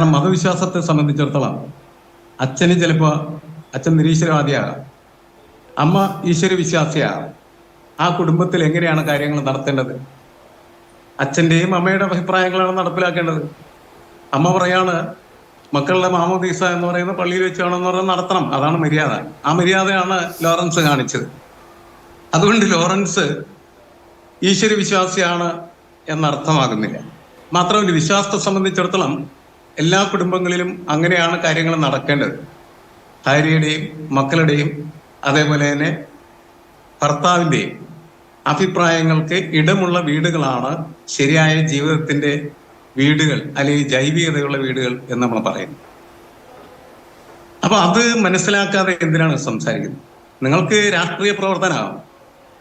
കാരണം മതവിശ്വാസത്തെ സംബന്ധിച്ചിടത്തോളം അച്ഛന് ചിലപ്പോൾ അച്ഛൻ നിരീശ്വരവാദിയാകാം. അമ്മ ഈശ്വര വിശ്വാസിയാകാം. ആ കുടുംബത്തിൽ എങ്ങനെയാണ് കാര്യങ്ങൾ നടത്തേണ്ടത്? അച്ഛന്റെയും അമ്മയുടെ അഭിപ്രായങ്ങളാണ് നടപ്പിലാക്കേണ്ടത്. അമ്മ പറയാണ് മക്കളുടെ മാമോദീസ എന്ന് പറയുന്ന പള്ളിയിൽ വെച്ചാണെന്ന് പറയുന്നത് നടത്തണം. അതാണ് മര്യാദ. ആ മര്യാദയാണ് ലോറൻസ് കാണിച്ചത്. അതുകൊണ്ട് ലോറൻസ് ഈശ്വര വിശ്വാസിയാണ് എന്നർത്ഥമാകുന്നില്ല. മാത്രമല്ല വിശ്വാസത്തെ സംബന്ധിച്ചിടത്തോളം എല്ലാ കുടുംബങ്ങളിലും അങ്ങനെയാണ് കാര്യങ്ങൾ നടക്കേണ്ടത്. ഭാര്യയുടെയും മക്കളുടെയും അതേപോലെ തന്നെ ഭർത്താവിന്റെയും അഭിപ്രായങ്ങൾക്ക് ഇടമുള്ള വീടുകളാണ് ശരിയായ ജീവിതത്തിന്റെ വീടുകൾ അല്ലെങ്കിൽ ജൈവികതയുള്ള വീടുകൾ എന്ന് നമ്മൾ പറയുന്നു അപ്പൊ അത് മനസ്സിലാക്കാതെ എന്തിനാണ് സംസാരിക്കുന്നത്? നിങ്ങൾക്ക് രാഷ്ട്രീയ പ്രവർത്തനമാകും.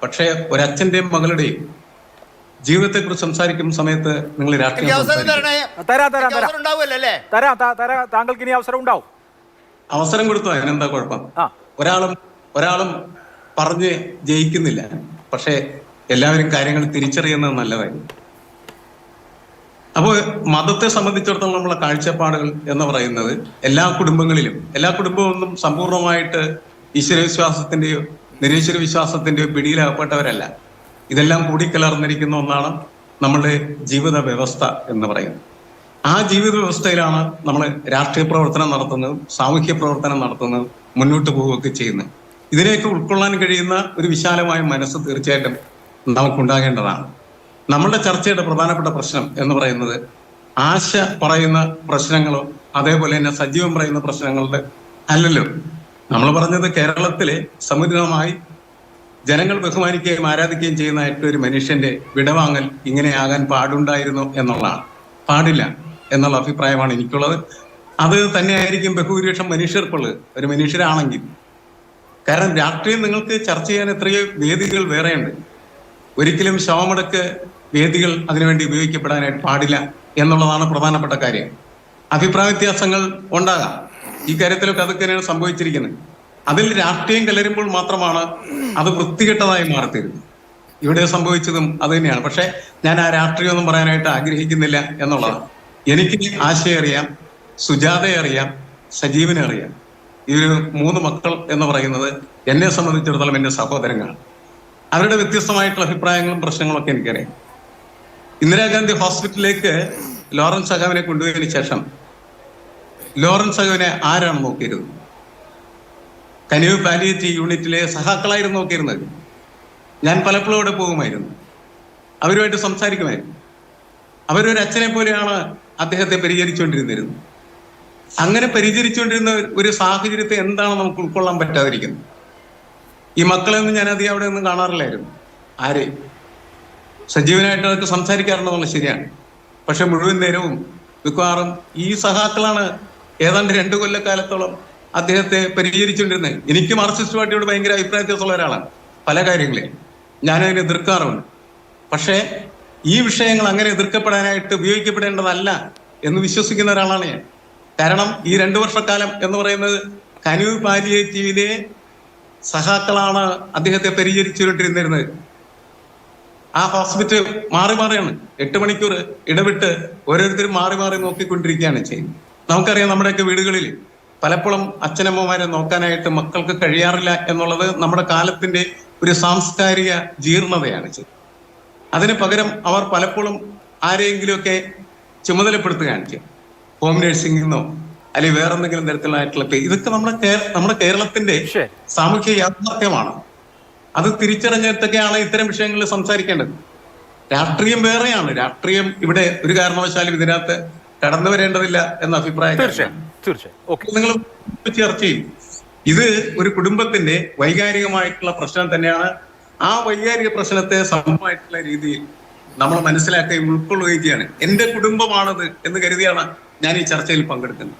പക്ഷേ ഒരച്ഛന്റെയും മകളുടെയും ജീവിതത്തെ കുറിച്ച് സംസാരിക്കുന്ന സമയത്ത് നിങ്ങൾ രാഷ്ട്രീയം അവസരം സംസാരിക്കും തരണേ. തരാം തരാം എനിക്ക് തരാം അവസരം ഉണ്ടാവുമല്ലോ തരാം തരാം. താങ്കൾക്ക് ഇനി അവസരം ഉണ്ടാവും. അവസരം കൊടുത്തു? അതിനെന്താ കുഴപ്പം? ഒരാളും ഒരാളും പറഞ്ഞ് ജയിക്കുന്നില്ല. പക്ഷേ എല്ലാവരും കാര്യങ്ങൾ തിരിച്ചറിയുന്നത് നല്ലതായിരുന്നു അപ്പോൾ മതത്തെ സംബന്ധിച്ചിടത്തോളം നമ്മളെ കാഴ്ചപ്പാടുകൾ എന്ന് പറയുന്നത് എല്ലാ കുടുംബങ്ങളിലും എല്ലാ കുടുംബമൊന്നും സമ്പൂർണമായിട്ട് ഈശ്വരവിശ്വാസത്തിന്റെയോ നിരീശ്വര വിശ്വാസത്തിന്റെയോ പിടിയിലകപ്പെട്ടവരല്ല ഇതെല്ലാം കൂടിക്കലർന്നിരിക്കുന്ന ഒന്നാണ് നമ്മളുടെ ജീവിത വ്യവസ്ഥ എന്ന് പറയുന്നത്. ആ ജീവിത വ്യവസ്ഥയിലാണ് നമ്മൾ രാഷ്ട്രീയ പ്രവർത്തനം നടത്തുന്നതും സാമൂഹ്യ പ്രവർത്തനം നടത്തുന്നതും മുന്നോട്ട് പോവുകയൊക്കെ ചെയ്യുന്നത്. ഇതിനെയൊക്കെ ഉൾക്കൊള്ളാൻ കഴിയുന്ന ഒരു വിശാലമായ മനസ്സ് തീർച്ചയായിട്ടും നമുക്കുണ്ടാകേണ്ടതാണ്. നമ്മളുടെ ചർച്ചയുടെ പ്രധാനപ്പെട്ട പ്രശ്നം എന്ന് പറയുന്നത് ആശ പറയുന്ന പ്രശ്നങ്ങളോ അതേപോലെ തന്നെ സജീവം പറയുന്ന പ്രശ്നങ്ങളുടെ അല്ലല്ലോ. നമ്മൾ പറഞ്ഞത് കേരളത്തിലെ സമുദ്രമായി ജനങ്ങൾ ബഹുമാനിക്കുകയും ആരാധിക്കുകയും ചെയ്യുന്നതായിട്ട് ഒരു മനുഷ്യന്റെ വിടവാങ്ങൽ ഇങ്ങനെയാകാൻ പാടുണ്ടായിരുന്നു എന്നുള്ളതാണ്. പാടില്ല എന്നുള്ള അഭിപ്രായമാണ് എനിക്കുള്ളത്. അത് തന്നെയായിരിക്കും ബഹുഭൂരിപക്ഷം മനുഷ്യർക്കുള്ളത് ഒരു മനുഷ്യരാണെങ്കിൽ. കാരണം രാഷ്ട്രീയം നിങ്ങൾക്ക് ചർച്ച ചെയ്യാൻ എത്രയോ വേദികൾ വേറെയുണ്ട്. ഒരിക്കലും ശവമടക്ക് വേദികൾ അതിനുവേണ്ടി ഉപയോഗിക്കപ്പെടാനായിട്ട് പാടില്ല എന്നുള്ളതാണ് പ്രധാനപ്പെട്ട കാര്യം. അഭിപ്രായ വ്യത്യാസങ്ങൾ ഉണ്ടാകാം. ഈ കാര്യത്തിലൊക്കെ അതൊക്കെ തന്നെയാണ് സംഭവിച്ചിരിക്കുന്നത്. അതിൽ രാഷ്ട്രീയം കലരുമ്പോൾ മാത്രമാണ് അത് വൃത്തികെട്ടതായി മാറിത്തീരുന്നത്. ഇവിടെ സംഭവിച്ചതും അത് തന്നെയാണ്. പക്ഷെ ഞാൻ ആ രാഷ്ട്രീയം ഒന്നും പറയാനായിട്ട് ആഗ്രഹിക്കുന്നില്ല എന്നുള്ളതാണ്. എനിക്ക് ആശയം അറിയാം സുജാതയെ അറിയാം സജീവനെ അറിയാം. ഈ ഒരു മൂന്ന് മക്കൾ എന്ന് പറയുന്നത് എന്നെ സംബന്ധിച്ചിടത്തോളം എന്റെ സഹോദരങ്ങളാണ്. അവരുടെ വ്യത്യസ്തമായിട്ടുള്ള അഭിപ്രായങ്ങളും പ്രശ്നങ്ങളൊക്കെ എനിക്കറിയാം. ഇന്ദിരാഗാന്ധി ഹോസ്പിറ്റലിലേക്ക് ലോറൻസ് സഖാവിനെ കൊണ്ടുപോയതിനു ശേഷം ലോറൻസ് സഖാവിനെ ആരാണ് നോക്കിയിരുന്നത്? കനിവ് പാലിയേറ്റീവ് യൂണിറ്റിലെ സഹാക്കളായിരുന്നു നോക്കിയിരുന്നത്. ഞാൻ പലപ്പോഴും അവിടെ പോകുമായിരുന്നു. അവരുമായിട്ട് സംസാരിക്കുമായിരുന്നു. അവരൊരു അച്ഛനെ പോലെയാണ് അദ്ദേഹത്തെ പരിചരിച്ചുകൊണ്ടിരുന്നിരുന്നത്. അങ്ങനെ പരിചരിച്ചുകൊണ്ടിരുന്ന ഒരു സാഹചര്യത്തെ എന്താണ് നമുക്ക് ഉൾക്കൊള്ളാൻ പറ്റാതിരിക്കുന്നത്? ഈ മക്കളെയൊന്നും ഞാൻ അധികം അവിടെ ഒന്നും കാണാറില്ലായിരുന്നു. ആരെ? സജീവനായിട്ട് അതൊക്കെ സംസാരിക്കാറുണ്ടെന്നുള്ളത് ശരിയാണ്. പക്ഷെ മുഴുവൻ നേരവും മിക്കവാറും ഈ സഹാക്കളാണ് ഏതാണ്ട് രണ്ടു കൊല്ലക്കാലത്തോളം അദ്ദേഹത്തെ പരിചരിച്ചുകൊണ്ടിരുന്നത്. എനിക്ക് മാർക്സിസ്റ്റ് പാർട്ടിയോട് ഭയങ്കര അഭിപ്രായ വ്യത്യാസമുള്ള ഒരാളാണ്. പല കാര്യങ്ങളെയും ഞാനതിനെ എതിർക്കാറുണ്ട്. പക്ഷേ ഈ വിഷയങ്ങൾ അങ്ങനെ എതിർക്കപ്പെടാനായിട്ട് ഉപയോഗിക്കപ്പെടേണ്ടതല്ല എന്ന് വിശ്വസിക്കുന്ന ഒരാളാണ് ഞാൻ. കാരണം ഈ രണ്ടു വർഷക്കാലം എന്ന് പറയുന്നത് കനൂർ പാലിയേറ്റീവിലെ സഹാക്കളാണ് അദ്ദേഹത്തെ പരിചരിച്ചുകൊണ്ടിരുന്നിരുന്നത്. ആ ഹോസ്പിറ്റൽ മാറി മാറിയാണ്. എട്ട് മണിക്കൂർ ഇടവിട്ട് ഓരോരുത്തരും മാറി മാറി നോക്കിക്കൊണ്ടിരിക്കുകയാണ് ചെയ്യുന്നത്. നമുക്കറിയാം നമ്മുടെയൊക്കെ വീടുകളിൽ പലപ്പോഴും അച്ഛനമ്മമാരെ നോക്കാനായിട്ട് മക്കൾക്ക് കഴിയാറില്ല എന്നുള്ളത് നമ്മുടെ കാലത്തിന്റെ ഒരു സാംസ്കാരിക ജീർണതയാണ് അതിന് പകരം അവർ പലപ്പോഴും ആരെയെങ്കിലുമൊക്കെ ചുമതലപ്പെടുത്തുകയാണ് കാണിച്ചു ഹോം നഴ്സിംഗിന്നോ അല്ലെങ്കിൽ വേറെ എന്തെങ്കിലും തരത്തിലായിട്ടുള്ള ഇതൊക്കെ നമ്മുടെ നമ്മുടെ കേരളത്തിന്റെ. സാമൂഹ്യ യാഥാർത്ഥ്യമാണ്. അത് തിരിച്ചറിഞ്ഞിട്ടൊക്കെയാണ് ഇത്തരം വിഷയങ്ങളിൽ സംസാരിക്കേണ്ടത്. രാഷ്ട്രീയം വേറെയാണ്. രാഷ്ട്രീയം ഇവിടെ ഒരു കാരണവശാലും ഇതിനകത്ത് കടന്നു വരേണ്ടതില്ല എന്ന അഭിപ്രായം തീർച്ചയായും നിങ്ങൾ ചർച്ച ചെയ്യും. ഇത് ഒരു കുടുംബത്തിന്റെ വൈകാരികമായിട്ടുള്ള പ്രശ്നം തന്നെയാണ്. ആ വൈകാരിക പ്രശ്നത്തെ സമമായിട്ടുള്ള രീതിയിൽ നമ്മൾ മനസ്സിലാക്കുകയും ഉൾക്കൊള്ളുകയും ചെയ്യാണ്. എന്റെ കുടുംബമാണത് എന്ന് കരുതിയാണ് ഞാൻ ഈ ചർച്ചയിൽ പങ്കെടുക്കുന്നത്.